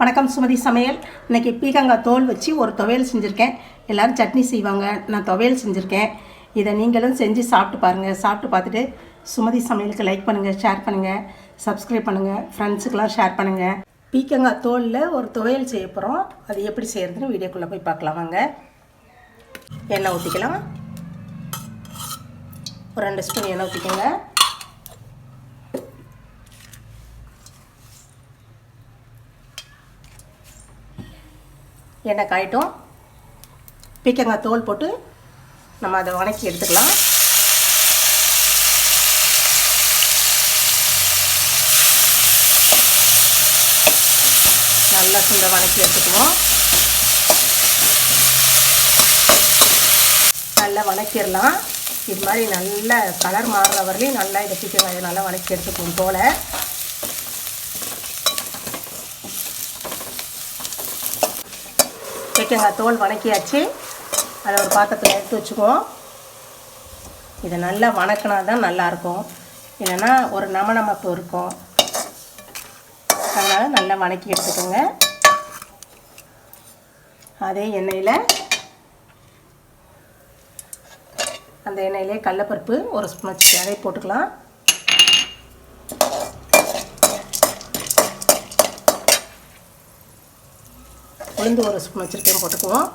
வணக்கம் சுமதி சமையல். இன்றைக்கி பீக்கங்காய் தோல் வச்சு ஒரு துவையல் செஞ்சுருக்கேன். எல்லோரும் சட்னி செய்வாங்க. நான் துவையல் செஞ்சுருக்கேன். இதை நீங்களும் செஞ்சு சாப்பிட்டு பாருங்கள் சாப்பிட்டு பார்த்துட்டு சுமதி சமையலுக்கு லைக் பண்ணுங்கள் ஷேர் பண்ணுங்கள் சப்ஸ்கிரைப் பண்ணுங்கள் ஃப்ரெண்ட்ஸுக்கெல்லாம் ஷேர் பண்ணுங்கள் பீக்கங்காய் தோலில் ஒரு துவையல் செய்ய போகிறோம் அது எப்படி செய்கிறதுன்னு வீடியோக்குள்ளே போய் பார்க்கலாம். வாங்க. எண்ணெய் ஊற்றிக்கலாம் ஒரு ரெண்டு ஸ்பூன் எண்ணெய் ஊற்றிக்கோங்க எண்ணெய் காயட்டும்? பீக்கங்காய் தோல் போட்டு நம்ம அதை வணக்கி எடுத்துக்கலாம். நல்லா சுண்டை வணக்கி எடுத்துக்குவோம். நல்லா வணக்கிடலாம். இது மாதிரி நல்ல கலர் மாறுற வரலையும் நல்லா இதை பீக்கங்காயை நல்லா வணக்கி எடுத்துக்குவோம் தோலை. பீக்கங்காய் தோல் வணக்கியாச்சு. அதை ஒரு பாத்திரத்தில் எடுத்து வச்சுக்குவோம். இதை நல்லா வணக்கினா தான் நல்லாயிருக்கும். இல்லைன்னா ஒரு நம நமப்பு இருக்கும். அதனால் நல்லா வணக்கி எடுத்துக்கோங்க. அதே எண்ணெயில் அந்த எண்ணெயிலே கடலப்பருப்பு ஒரு ஸ்பூன் வச்சுட்டு போட்டுக்கலாம். உளுந்து ஒரு ஸ்பூன் வச்சுருக்கேன் போட்டுக்குவோம்.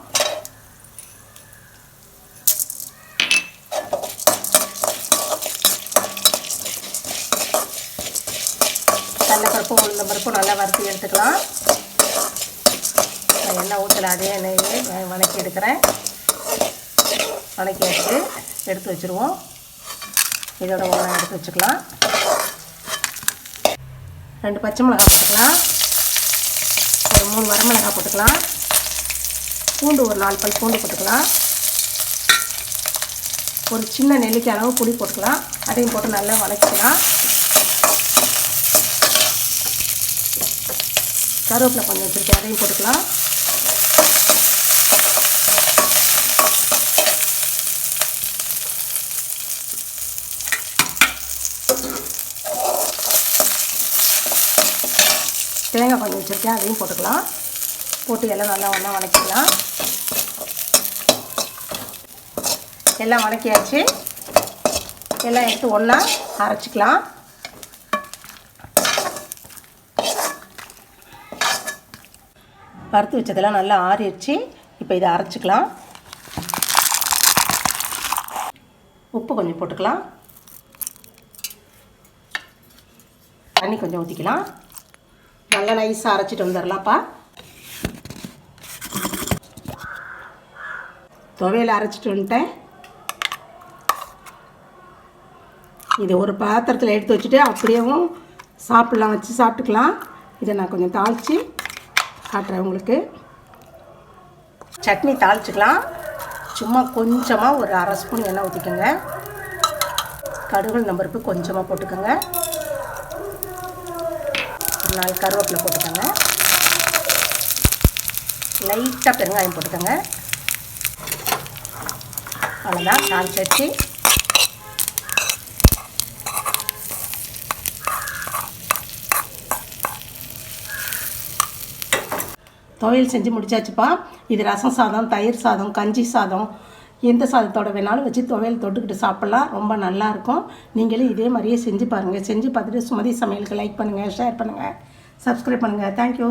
கடலப்பருப்பும் உளுந்த பருப்பும் நல்லா வறுத்து எடுத்துக்கலாம். நான் எண்ணெய் ஊற்றல அதே எண்ணெயிலே வணக்கி எடுக்கிறேன். வணக்கி வச்சு எடுத்து வச்சுருவோம். இதோட ஒன்றா எடுத்து வச்சுக்கலாம். ரெண்டு பச்சை மிளகாய் போட்டுக்கலாம். ஒரு மூணு வரமிளகாய் போட்டுக்கலாம். பூண்டு ஒரு நாலு பல் பூண்டு போட்டுக்கலாம். ஒரு சின்ன நெல்லிக்காய் அளவு புளி போட்டுக்கலாம். அதையும் போட்டு நல்லா வதக்கிக்கலாம். கருவேப்பிலை கொஞ்சம் வச்சுருக்கேன். அதையும் போட்டுக்கலாம். தேங்காய் கொஞ்சம் வச்சுருக்கேன் அதையும் போட்டுக்கலாம். போட்டு எல்லாம் நல்லா ஒன்றா வதக்கிக்கலாம். எல்லாம் வதக்கியாச்சு. எல்லாம் எடுத்து ஒன்றா அரைச்சிக்கலாம். வறுத்து வச்சதெல்லாம் நல்லா ஆறிடுச்சு. இப்போ இதை அரைச்சிக்கலாம். உப்பு கொஞ்சம் போட்டுக்கலாம். தண்ணி கொஞ்சம் ஊற்றிக்கலாம் நல்லா நைஸாக அரைச்சிட்டு வந்துடலாம்ப்பா துவையில் அரைச்சிட்டு வந்துட்டேன். இது ஒரு பாத்திரத்தில் எடுத்து வச்சுட்டு அப்படியேவும் சாப்பிட்லாம் வச்சு சாப்பிட்டுக்கலாம். இதை நான் கொஞ்சம் தாளித்து காட்டுறேன் உங்களுக்கு. சட்னி தாளிச்சிக்கலாம். சும்மா கொஞ்சமாக ஒரு அரை ஸ்பூன் எண்ணெய் ஊற்றிக்கோங்க கடுகு நம்பருப்பு கொஞ்சமாக போட்டுக்கோங்க. ஒரு நாலு கருவேப்பிலை போட்டுக்கோங்க. லைட்டாக பெருங்காயம் போட்டுக்கோங்க. அவ்வளோதான் தாளிச்சாச்சு துவையல் செஞ்சு முடிச்சாச்சுப்பா. இது ரசம் சாதம் தயிர் சாதம் கஞ்சி சாதம் எந்த சாதத்தோட வேணாலும் வச்சு துவையல் தொட்டுக்கிட்டு சாப்பிட்லாம். ரொம்ப நல்லாயிருக்கும் நீங்களும் இதே மாதிரியே செஞ்சு பாருங்கள் செஞ்சு பார்த்துட்டு சுமதி சமையலுக்கு லைக் பண்ணுங்கள் ஷேர் பண்ணுங்கள் சப்ஸ்கிரைப் பண்ணுங்கள் தேங்க்யூ